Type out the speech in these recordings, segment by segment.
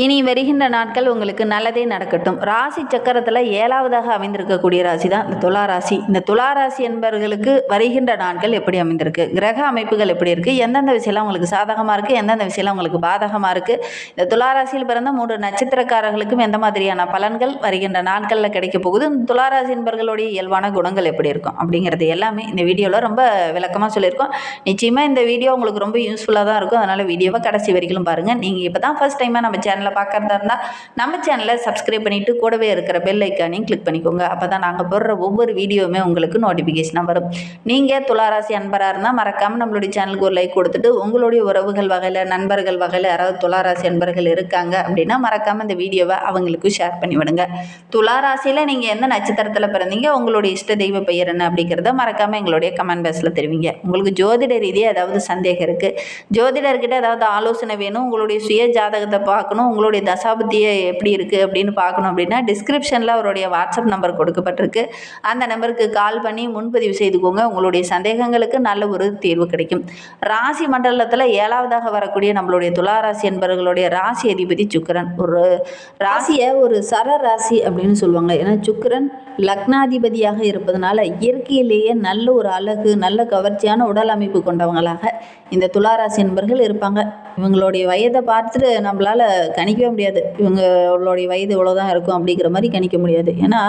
இனி வருகின்ற நாட்கள் உங்களுக்கு நல்லதே நடக்கட்டும். ராசி சக்கரத்தில் ஏழாவதாக அமைந்திருக்கக்கூடிய ராசி தான் இந்த துலா ராசி. இந்த துலா ராசி என்பவர்களுக்கு வருகின்ற நாட்கள் எப்படி அமைந்திருக்கு? கிரக அமைப்புகள் எப்படி இருக்குது எந்தெந்த விஷயம்லாம் உங்களுக்கு சாதகமாக இருக்குது எந்தெந்த விஷயம்லாம் உங்களுக்கு பாதகமாக இருக்குது இந்த துலா ராசியில் பிறந்த மூன்று நட்சத்திரக்காரர்களுக்கும் எந்த மாதிரியான பலன்கள் வருகின்ற நாட்களில் கிடைக்க போகுது? இந்த துலா ராசி என்பவர்களுடைய இயல்பான குணங்கள் எப்படி இருக்கும்? அப்படிங்கிறது எல்லாமே இந்த வீடியோவில் ரொம்ப விளக்கமாக சொல்லியிருக்கோம். நிச்சயமாக இந்த வீடியோ உங்களுக்கு ரொம்ப யூஸ்ஃபுல்லாக தான் இருக்கும். அதனால் வீடியோவை கடைசி வரைக்கும் பாருங்கள் நீங்கள் இப்போ தான் ஃபஸ்ட் டைமாக நம்ம சேனல் பார்க்குறதா இருந்தால் நம்ம சேனலை சப்ஸ்கிரைப் பண்ணிவிட்டு கூடவே இருக்கிற பெல் ஐக்கானையும் கிளிக் பண்ணிக்கோங்க. அப்போ தான் நாங்கள் போடுற ஒவ்வொரு வீடியோவுமே உங்களுக்கு நோட்டிஃபிகேஷனாக வரும். நீங்கள் துளாராசி அன்பராக இருந்தால் மறக்காமல் நம்மளுடைய சேனலுக்கு ஒரு லைக் கொடுத்துட்டு உங்களுடைய உறவுகள் வகையில் நண்பர்கள் வகையில் யாராவது துளாராசி அன்பர்கள் இருக்காங்க அப்படின்னா மறக்காமல் இந்த வீடியோவை அவங்களுக்கு ஷேர் பண்ணி விடுங்க. துளாராசியில் நீங்கள் எந்த நட்சத்திரத்தில் பிறந்தீங்க உங்களுடைய இஷ்ட தெய்வ பெயர் என்ன அப்படிங்கிறத மறக்காமல் எங்களுடைய கமெண்ட் பாக்ஸில் தெரிவிங்க. உங்களுக்கு ஜோதிட ரீதியாக ஏதாவது சந்தேகம் இருக்குது ஜோதிடர்கிட்ட ஏதாவது ஆலோசனை வேணும் உங்களுடைய சுய ஜாதகத்தை பார்க்கணும் உங்களுடைய தசாபத்தியை எப்படி இருக்குது அப்படின்னு பார்க்கணும் அப்படின்னா டிஸ்கிரிப்ஷனில் அவருடைய வாட்ஸ்அப் நம்பர் கொடுக்கப்பட்டிருக்கு. அந்த நம்பருக்கு கால் பண்ணி முன்பதிவு செய்துக்கோங்க. உங்களுடைய சந்தேகங்களுக்கு நல்ல ஒரு தீர்வு கிடைக்கும். ராசி மண்டலத்தில் ஏழாவதாக வரக்கூடிய நம்மளுடைய துளாராசி என்பவர்களுடைய ராசி அதிபதி சுக்கரன். ஒரு ராசியை ஒரு சர ராசி அப்படின்னு சொல்லுவாங்க. ஏன்னா சுக்கரன் லக்னாதிபதியாக இருப்பதனால இயற்கையிலேயே நல்ல ஒரு அழகு நல்ல கவர்ச்சியான உடல் அமைப்பு கொண்டவங்களாக இந்த துளாராசி என்பர்கள் இருப்பாங்க. இவங்களுடைய வயதை பார்த்துட்டு நம்மளால் கணிக்கவே முடியாது. இவங்களுடைய வயது இவ்வளோதான் இருக்கும் அப்படிங்கிற மாதிரி கணிக்க முடியாது. ஏன்னா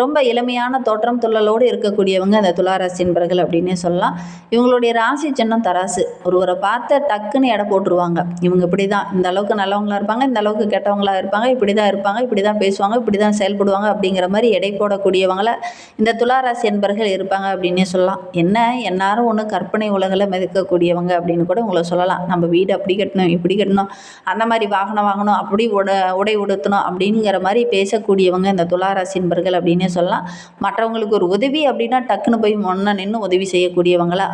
ரொம்ப இளமையான தோற்றம் துள்ளலோடு இருக்கக்கூடியவங்க அந்த துளாராசி என்பர்கள் அப்படின்னே சொல்லலாம். இவங்களுடைய ராசி சின்னம் தராசு. ஒருவரை பார்த்த டக்குன்னு எடை போட்டுருவாங்க. இவங்க இப்படி தான் இந்த அளவுக்கு நல்லவங்களா இருப்பாங்க இந்த அளவுக்கு கெட்டவங்களா இருப்பாங்க இப்படி தான் இருப்பாங்க இப்படி தான் பேசுவாங்க இப்படி தான் செயல்படுவாங்க அப்படிங்கிற மாதிரி எடை போடக்கூடியவங்கள இந்த துளாராசி என்பர்கள் இருப்பாங்க அப்படின்னே சொல்லலாம். என்ன? எந்நேரம் ஒன்று கற்பனை உலகில் மிதக்கக்கூடியவங்க அப்படின்னு கூட உங்களை சொல்லலாம். நம்ம வீடு அப்படி கட்டணும் இப்படி கட்டணும் அந்த மாதிரி வாகனம் வாங்கணும் அப்படி உட உடை உடுத்தணும் அப்படிங்கிற மாதிரி பேசக்கூடியவங்க இந்த துளாராசி என்பர்கள் அப்படின்னே சொல்லலாம். மற்றவங்களுக்கு ஒரு உதவி அப்படின்னா டக்குன்னு போய் முன்ன நின்று உதவி செய்யக்கூடியவங்களா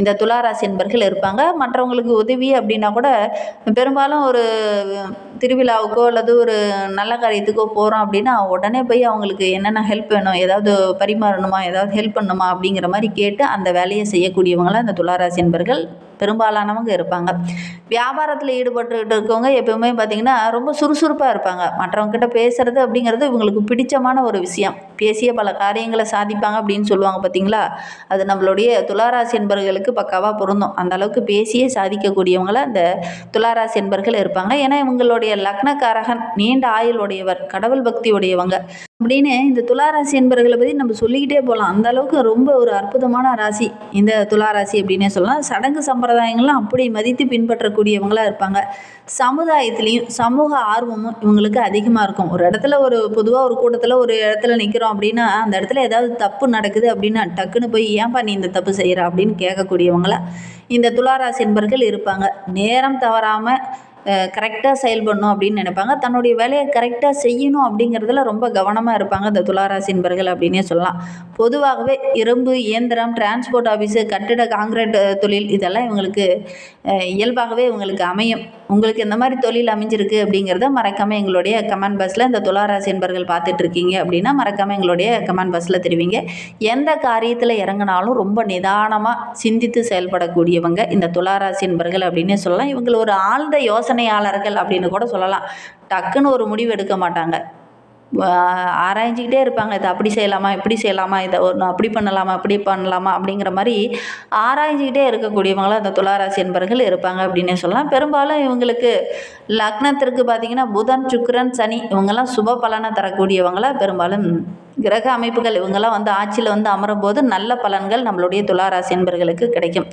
இந்த துளாராசி என்பர்கள் இருப்பாங்க. மற்றவங்களுக்கு உதவி அப்படின்னா கூட பெரும்பாலும் ஒரு திருவிழாவுக்கோ அல்லது ஒரு நல்ல காரியத்துக்கோ போகிறோம் அப்படின்னா உடனே போய் அவங்களுக்கு என்னென்ன ஹெல்ப் வேணும் ஏதாவது பரிமாறணுமா ஏதாவது ஹெல்ப் பண்ணணுமா அப்படிங்கிற மாதிரி கேட்டு அந்த வேலையை செய்யக்கூடியவங்களாம் இந்த துளாராசி என்பர்கள் பெரும்பாலானவங்க இருப்பாங்க. வியாபாரத்தில் ஈடுபட்டுக்கிட்டு இருக்கவங்க எப்போயுமே பார்த்திங்கன்னா ரொம்ப சுறுசுறுப்பாக இருப்பாங்க. மற்றவங்கக்கிட்ட பேசுகிறது அப்படிங்கிறது இவங்களுக்கு பிடிச்சமான ஒரு விஷயம். பேசிய பல காரியங்களை சாதிப்பாங்க அப்படின்னு சொல்லுவாங்க பார்த்தீங்களா? அது நம்மளுடைய துளாராசி என்பர்களுக்கு பக்காவாக பொருந்தும். அந்த அளவுக்கு பேசியே சாதிக்கக்கூடியவங்கள அந்த துளாராசி என்பர்கள் இருப்பாங்க. ஏன்னா இவங்களுடைய லக்னக்காரகன் நீண்ட ஆயுள் உடையவர் கடவுள் பக்தி உடையவங்க அப்படின்னு இந்த துளாராசி என்பர்களை பற்றி நம்ம சொல்லிக்கிட்டே போகலாம் அந்த அளவுக்கு ரொம்ப ஒரு அற்புதமான ராசி இந்த துளாராசி அப்படின்னே சொல்லலாம். சடங்கு சம்பிரதாயங்கள்லாம் அப்படி மதித்து பின்பற்றக்கூடியவங்களாக இருப்பாங்க. சமுதாயத்துலேயும் சமூக ஆர்வமும் இவங்களுக்கு அதிகமாக இருக்கும். ஒரு இடத்துல ஒரு பொதுவாக ஒரு கூட்டத்தில் ஒரு இடத்துல நிற்கிறோம் அப்படின்னா அந்த இடத்துல ஏதாவது தப்பு நடக்குது அப்படின்னா டக்குன்னு போய் ஏன்பா நீ இந்த தப்பு செய்கிற அப்படின்னு கேட்கக்கூடியவங்களா? இந்த துளாராசி என்பர்கள் இருப்பாங்க. நேரம் தவறாமல் கரெக்டாக செயல்படணும் அப்படின்னு நினைப்பாங்க. தன்னுடைய வேலையை கரெக்டாக செய்யணும் அப்படிங்கிறதுல ரொம்ப கவனமாக இருப்பாங்க இந்த துளாராசி என்பர்கள் அப்படின்னே சொல்லலாம். பொதுவாகவே இரும்பு இயந்திரம் டிரான்ஸ்போர்ட் ஆஃபீஸு கட்டிட காங்கிரீட் தொழில் இதெல்லாம் இவங்களுக்கு இயல்பாகவே இவங்களுக்கு அமையும். உங்களுக்கு இந்த மாதிரி தொழில் அமைஞ்சிருக்கு அப்படிங்கிறத மறக்காமல் எங்களுடைய கமெண்ட் பாக்ஸில் இந்த துளாராசி என்பர்கள் பார்த்துட்ருக்கீங்க அப்படின்னா மறக்காமல் எங்களுடைய கமெண்ட் பாக்ஸில் தெரிவிங்க. எந்த காரியத்தில் இறங்கினாலும் ரொம்ப நிதானமாக சிந்தித்து செயல்படக்கூடியவங்க இந்த துளாராசி என்பர்கள் அப்படின்னே சொல்லலாம். இவங்களை ஒரு ஆழ்ந்த யோசனை யோசனையாளர்கள் அப்படின்னு கூட சொல்லலாம். டக்குன்னு ஒரு முடிவு எடுக்க மாட்டாங்க. ஆராய்ஞ்சிக்கிட்டே இருப்பாங்க. இதை அப்படி செய்யலாமா? இப்படி செய்யலாமா? இதை ஒன்று அப்படி பண்ணலாமா? இப்படி பண்ணலாமா? அப்படிங்கிற மாதிரி ஆராய்ஞ்சிக்கிட்டே இருக்கக்கூடியவங்களும் அந்த துளாராசி என்பர்கள் இருப்பாங்க அப்படின்னே சொல்லலாம். பெரும்பாலும் இவங்களுக்கு லக்னத்திற்கு பார்த்திங்கன்னா புதன் சுக்கரன் சனி இவங்கெல்லாம் சுப பலனை தரக்கூடியவங்களாக பெரும்பாலும் கிரக அமைப்புகள் இவங்கெல்லாம் வந்து ஆட்சியில் வந்து அமரும்போது நல்ல பலன்கள் நம்மளுடைய துளாராசி என்பர்களுக்கு கிடைக்கும்.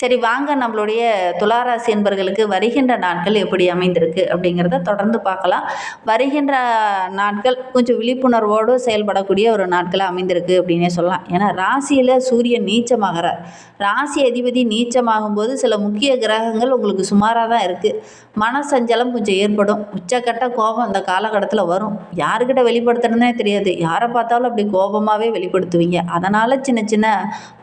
சரி வாங்க நம்மளுடைய துளாராசி என்பர்களுக்கு வருகின்ற நாட்கள் எப்படி அமைந்திருக்கு அப்படிங்கிறத தொடர்ந்து பார்க்கலாம். வருகின்ற நாட்கள் கொஞ்சம் விழிப்புணர்வோடு செயல்படக்கூடிய ஒரு நாட்களாக அமைந்திருக்கு அப்படின்னே சொல்லலாம். ஏன்னா ராசியில் சூரியன் நீச்சமாகிறார். ராசி அதிபதி நீச்சமாகும்போது சில முக்கிய கிரகங்கள் உங்களுக்கு சுமாராக தான் இருக்குது மனசஞ்சலம் கொஞ்சம் ஏற்படும். உச்சக்கட்ட கோபம் அந்த காலகட்டத்தில் வரும். யாருக்கிட்ட வெளிப்படுத்துறதுனே தெரியாது. யாரை பார்த்தாலும் அப்படி கோபமாகவே வெளிப்படுத்துவீங்க. அதனால் சின்ன சின்ன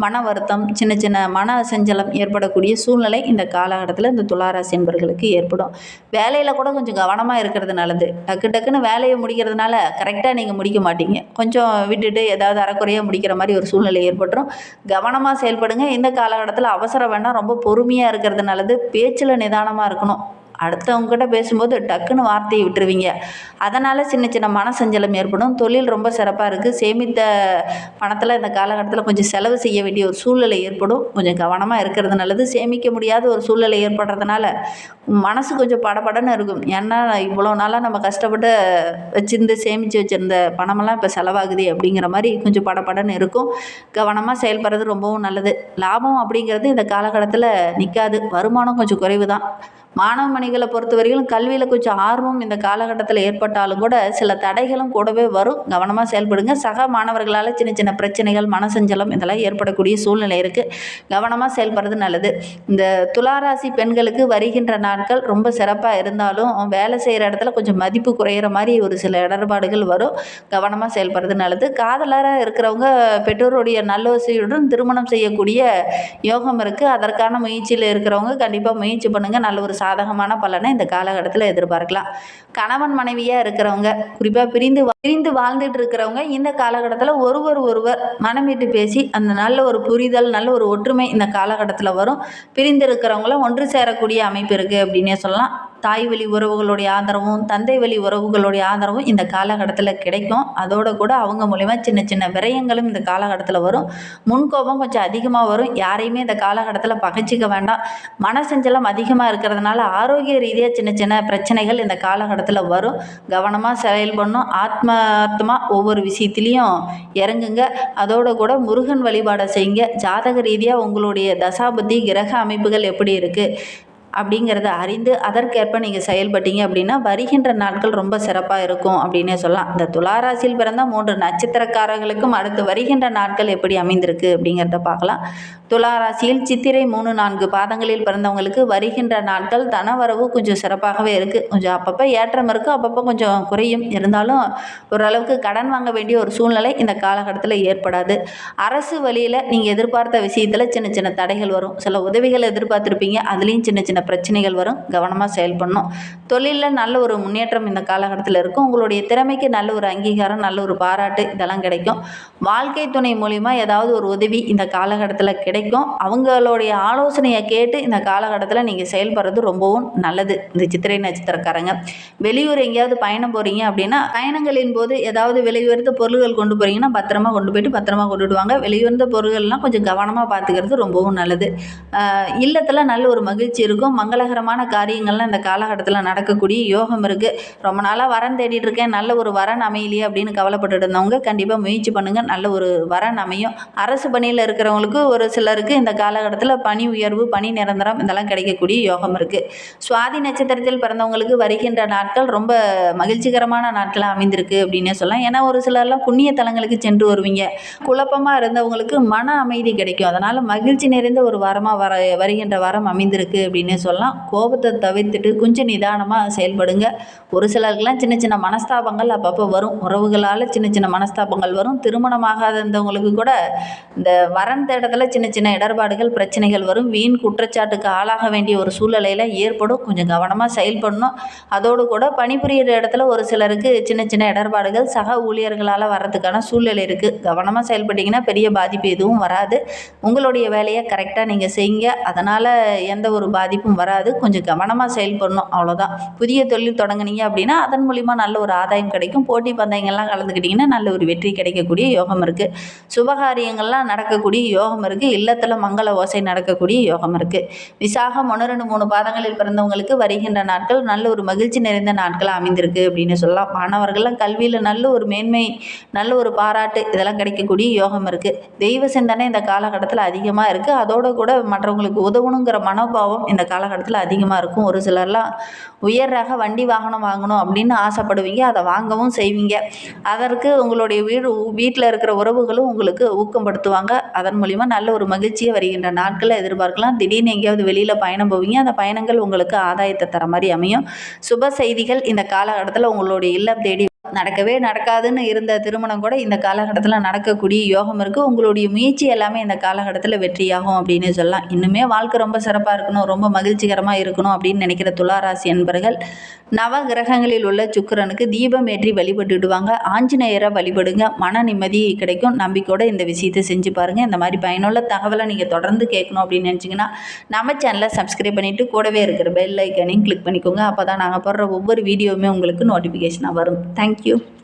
மன வருத்தம் சின்ன சின்ன மன செஞ்சலம் ஏற்படக்கூடிய சூழ்நிலை இந்த காலகட்டத்தில் இந்த துளாராசி என்பர்களுக்கு ஏற்படும். வேலையில் கூட கொஞ்சம் கவனமாக இருக்கிறது நல்லது. டக்கு டக்குன்னு வேலையை முடிக்கிறதுனால கரெக்டாக நீங்கள் முடிக்க மாட்டீங்க. கொஞ்சம் விட்டுட்டு ஏதாவது அறக்குறையாக முடிக்கிற மாதிரி ஒரு சூழ்நிலை ஏற்பட்டுரும். கவனமாக செயல்படுங்க. இந்த காலகட்டத்தில் அவசரம் வேண்டாம் ரொம்ப பொறுமையாக இருக்கிறது நல்லது. பேச்சில் நிதானமாக இருக்கணும். அடுத்தவங்ககிட்ட பேசும்போது டக்குன்னு வார்த்தையை விட்டுருவீங்க. அதனால் சின்ன சின்ன மனசஞ்சலம் ஏற்படும். தொழில் ரொம்ப சிறப்பாக இருக்குது சேமித்த பணத்தில் இந்த காலகட்டத்தில் கொஞ்சம் செலவு செய்ய வேண்டிய ஒரு சூழ்நிலை ஏற்படும். கொஞ்சம் கவனமாக இருக்கிறது நல்லது. சேமிக்க முடியாத ஒரு சூழ்நிலை ஏற்படுறதுனால மனசு கொஞ்சம் படபடன்னு இருக்கும். ஏன்னா இவ்வளோ நாளாக நம்ம கஷ்டப்பட்டு வச்சிருந்து சேமித்து வச்சுருந்த பணமெல்லாம் இப்போ செலவாகுது அப்படிங்கிற மாதிரி கொஞ்சம் படபடன்னு இருக்கும். கவனமாக செயல்படுறது ரொம்பவும் நல்லது. லாபம் அப்படிங்கிறது இந்த காலகட்டத்தில் நிற்காது வருமானம் கொஞ்சம் குறைவு தான் மாணவ மணிகளை பொறுத்தவரையிலும் கல்வியில் கொஞ்சம் ஆர்வம் இந்த காலகட்டத்தில் ஏற்பட்டாலும் கூட சில தடைகளும் கூடவே வரும். கவனமாக செயல்படுங்க. சக மாணவர்களால் சின்ன சின்ன பிரச்சனைகள் மனசஞ்சலம் இதெல்லாம் ஏற்படக்கூடிய சூழ்நிலை இருக்குது கவனமாக செயல்படுறது நல்லது. இந்த துளாராசி பெண்களுக்கு வருகின்ற நாட்கள் ரொம்ப சிறப்பாக இருந்தாலும் வேலை செய்கிற இடத்துல கொஞ்சம் மதிப்பு குறையிற மாதிரி ஒரு சில இடர்பாடுகள் வரும். கவனமாக செயல்படுறது நல்லது. காதலராக இருக்கிறவங்க பெற்றோருடைய நல்லோசையுடன் திருமணம் செய்யக்கூடிய யோகம் இருக்குது அதற்கான முயற்சியில் இருக்கிறவங்க கண்டிப்பாக முயற்சி பண்ணுங்கள் நல்ல ஒரு சாதகமான பலனை இந்த காலகட்டத்தில் எதிர்பார்க்கலாம். கணவன் மனைவியாக இருக்கிறவங்க குறிப்பாக பிரிந்து பிரிந்து வாழ்ந்துட்டு இருக்கிறவங்க இந்த காலகட்டத்தில் ஒருவர் ஒருவர் மனம் விட்டு பேசி அந்த நல்ல ஒரு புரிதல் நல்ல ஒரு ஒற்றுமை இந்த காலகட்டத்தில் வரும். பிரிந்து இருக்கிறவங்களும் ஒன்று சேரக்கூடிய அமைப்பு இருக்குது அப்படின்னே சொல்லலாம். தாய் வழி உறவுகளுடைய ஆதரவும் தந்தை வழி உறவுகளுடைய ஆதரவும் இந்த காலகட்டத்தில் கிடைக்கும். அதோட கூட அவங்க மூலிமா சின்ன சின்ன விரயங்களும் இந்த காலகட்டத்தில் வரும். முன்கோபம் கொஞ்சம் அதிகமாக வரும். யாரையுமே இந்த காலகட்டத்தில் பகைச்சிக்க வேண்டாம். மனசஞ்சலம் அதிகமாக இருக்கிறதுனால ஆரோக்கிய ரீதியாக சின்ன சின்ன பிரச்சனைகள் இந்த காலகட்டத்தில் வரும். கவனமாக செயல்படணும் ஆத்மார்த்தமாக ஒவ்வொரு விஷயத்துலேயும் இறங்குங்க. அதோட கூட முருகன் வழிபாடை செய்யுங்க. ஜாதக ரீதியாக உங்களுடைய தசாபுத்தி கிரக அமைப்புகள் எப்படி இருக்குது அப்படிங்கிறத அறிந்து அதற்கேற்ப நீங்கள் செயல்பட்டீங்க அப்படின்னா வருகின்ற நாட்கள் ரொம்ப சிறப்பாக இருக்கும் அப்படின்னே சொல்லலாம். இந்த துளாராசியில் பிறந்த மூன்று நட்சத்திரக்காரர்களுக்கும் அடுத்து வருகின்ற நாட்கள் எப்படி அமைந்திருக்கு அப்படிங்கிறத பார்க்கலாம். துளாராசியில் சித்திரை மூணு நான்கு பாதங்களில் பிறந்தவங்களுக்கு வருகின்ற நாட்கள் தனவரவு கொஞ்சம் சிறப்பாகவே இருக்குது கொஞ்சம் அப்பப்போ ஏற்றம் இருக்குது அப்பப்போ கொஞ்சம் குறையும். இருந்தாலும் ஓரளவுக்கு கடன் வாங்க வேண்டிய ஒரு சூழ்நிலை இந்த காலகட்டத்தில் ஏற்படாது. அரசு வழியில் நீங்கள் எதிர்பார்த்த விஷயத்தில் சின்ன சின்ன தடைகள் வரும். சில உதவிகள் எதிர்பார்த்துருப்பீங்க. அதுலேயும் சின்ன சின்ன பிரச்சனைகள் வரும். கவனமாக செயல்படணும். தொழிலில் நல்ல ஒரு முன்னேற்றம் இந்த காலகட்டத்தில் இருக்கும் உங்களுடைய திறமைக்கு நல்ல ஒரு அங்கீகாரம் நல்ல ஒரு பாராட்டு இதெல்லாம் கிடைக்கும். வாழ்க்கை துணை மூலிமா ஏதாவது ஒரு உதவி இந்த காலகட்டத்தில் கிடைக்கும். அவங்களுடைய ஆலோசனையை கேட்டு இந்த காலகட்டத்தில் நீங்கள் செயல்படுறது ரொம்பவும் நல்லது. இந்த சித்திரை நட்சத்திரக்காரங்க. வெளியூர் எங்கேயாவது பயணம் போகிறீங்க அப்படின்னா பயணங்களின் போது ஏதாவது விலையுயர்ந்த பொருள்கள் கொண்டு போகிறீங்கன்னா பத்திரமா கொண்டு போயிட்டு பத்திரமா கொண்டுடுவாங்க வாங்க பொருள்கள்லாம் கொஞ்சம் கவனமாக பார்த்துக்கிறது ரொம்பவும் நல்லது. இல்லத்தில் நல்ல ஒரு மகிழ்ச்சி இருக்கும். மங்களகரமான காரியங்கள்லாம் இந்த காலகட்டத்தில் நடக்கக்கூடிய யோகம் இருக்குது ரொம்ப நாளாக வரன் தேடிட்டு இருக்கேன். நல்ல ஒரு வரன் அமையலையே அப்படின்னு கவலைப்பட்டுட்டு இருந்தவங்க கண்டிப்பாக முயற்சி பண்ணுங்கள் நல்ல ஒரு வரன் அமையும். அரசு பணியில் இருக்கிறவங்களுக்கு ஒரு சில சிலருக்கு இந்த காலகட்டத்தில் பணி உயர்வு பணி நிரந்தரம் இதெல்லாம் கிடைக்கக்கூடிய யோகம் இருக்குது சுவாதி நட்சத்திரத்தில் பிறந்தவங்களுக்கு வருகின்ற நாட்கள் ரொம்ப மகிழ்ச்சிகரமான நாட்களாக அமைந்திருக்கு அப்படின்னே சொல்லலாம். ஏன்னா ஒரு சிலர்லாம் புண்ணிய தலங்களுக்கு சென்று வருவீங்க. குழப்பமாக இருந்தவங்களுக்கு மன அமைதி கிடைக்கும். அதனால் மகிழ்ச்சி நிறைந்த ஒரு வாரமாக வர வருகின்ற வாரம் அமைந்திருக்கு அப்படின்னே சொல்லலாம். கோபத்தை தவிர்த்துட்டு கொஞ்சம் நிதானமாக செயல்படுங்க. ஒரு சிலருக்குலாம் சின்ன சின்ன மனஸ்தாபங்கள் அப்பப்போ வரும். உறவுகளால் சின்ன சின்ன மனஸ்தாபங்கள் வரும். திருமணமாகாத இருந்தவங்களுக்கு கூட இந்த வரந்த இடத்துல சின்ன சின்ன இடர்பாடுகள் பிரச்சனைகள் வரும். வீண் குற்றச்சாட்டுக்கு ஆளாக வேண்டிய ஒரு சூழ்நிலையில் ஏற்படும். கொஞ்சம் கவனமாக செயல்படணும் அதோடு கூட பணிபுரியிற இடத்துல ஒரு சிலருக்கு சின்ன சின்ன இடர்பாடுகள் சக ஊழியர்களால் வர்றதுக்கான சூழ்நிலை இருக்குது கவனமாக செயல்பட்டிங்கன்னா பெரிய பாதிப்பு எதுவும் வராது. உங்களுடைய வேலையை கரெக்டாக நீங்கள் செய்யுங்க. அதனால் எந்த ஒரு பாதிப்பும் வராது. கொஞ்சம் கவனமாக செயல்படணும் அவ்வளோதான் புதிய தொழில் தொடங்குனீங்க அப்படின்னா அதன் மூலிமா நல்ல ஒரு ஆதாயம் கிடைக்கும். போட்டி பந்தயங்கள்லாம் கலந்துக்கிட்டிங்கன்னா நல்ல ஒரு வெற்றி கிடைக்கக்கூடிய யோகம் இருக்குது சுபகாரியங்கள்லாம் நடக்கக்கூடிய யோகம் இருக்குது இல்லத்தில் மங்கள ஓசை நடக்கக்கூடிய யோகம் இருக்குது விசாகம் ஒன்று ரெண்டு மூணு பாதங்களில் பிறந்தவங்களுக்கு வருகின்ற நாட்கள் நல்ல ஒரு மகிழ்ச்சி நிறைந்த நாட்களாக அமைந்திருக்கு அப்படின்னு சொல்லலாம். மாணவர்கள்லாம் கல்வியில் நல்ல ஒரு மேன்மை நல்ல ஒரு பாராட்டு இதெல்லாம் கிடைக்கக்கூடிய யோகம் இருக்குது தெய்வ சிந்தனை இந்த காலகட்டத்தில் அதிகமாக இருக்குது அதோட கூட மற்றவங்களுக்கு உதவணுங்கிற மனோபாவம் இந்த காலகட்டத்தில் அதிகமாக இருக்கும். ஒரு சிலர்லாம் உயர் ரக வண்டி வாகனம் வாங்கணும் அப்படின்னு ஆசைப்படுவீங்க. அதை வாங்கவும் செய்வீங்க. அதற்கு உங்களுடைய வீடு வீட்டில் இருக்கிற உறவுகளும் உங்களுக்கு ஊக்கப்படுத்துவாங்க. அதன் மூலிமா நல்ல ஒரு மகிழ்ச்சியை வருகின்ற நாட்களை எதிர்பார்க்கலாம். திடீர்னு எங்கேயாவது வெளியில் பயணம் போவீங்க. அந்த பயணங்கள் உங்களுக்கு ஆதாயத்தை தர மாதிரி அமையும். சுப செய்திகள் இந்த காலகட்டத்தில் உங்களுடைய இல்லம் தேடி நடக்கவே நடக்காதுன்னு இருந்த திருமணம் கூட இந்த காலகட்டத்தில் நடக்கக்கூடிய யோகம் இருக்குது உங்களுடைய முயற்சி எல்லாமே இந்த காலகட்டத்தில் வெற்றியாகும் அப்படின்னு சொல்லலாம். இன்னுமே வாழ்க்கை ரொம்ப சிறப்பாக இருக்கணும் ரொம்ப மகிழ்ச்சிகரமாக இருக்கணும் அப்படின்னு நினைக்கிற துளாராசி என்பர்கள் நவ கிரகங்களில் உள்ள சுக்கரனுக்கு தீபம் ஏற்றி வழிபட்டுடுவாங்க. ஆஞ்சநேயரை வழிபடுங்க. மன நிம்மதி கிடைக்கும். நம்பிக்கையோடு இந்த விஷயத்தை செஞ்சு பாருங்கள் இந்த மாதிரி பயனுள்ள தகவலை நீங்கள் தொடர்ந்து கேட்கணும் அப்படின்னு நினச்சிங்கன்னா நம்ம சேனலை சப்ஸ்கிரைப் பண்ணிவிட்டு கூடவே இருக்கிற பெல் ஐக்கனையும் கிளிக் பண்ணிக்கோங்க. அப்போ தான் நாங்கள் போடுற ஒவ்வொரு வீடியோவுமே உங்களுக்கு நோட்டிஃபிகேஷனாக வரும். Thank Thank you.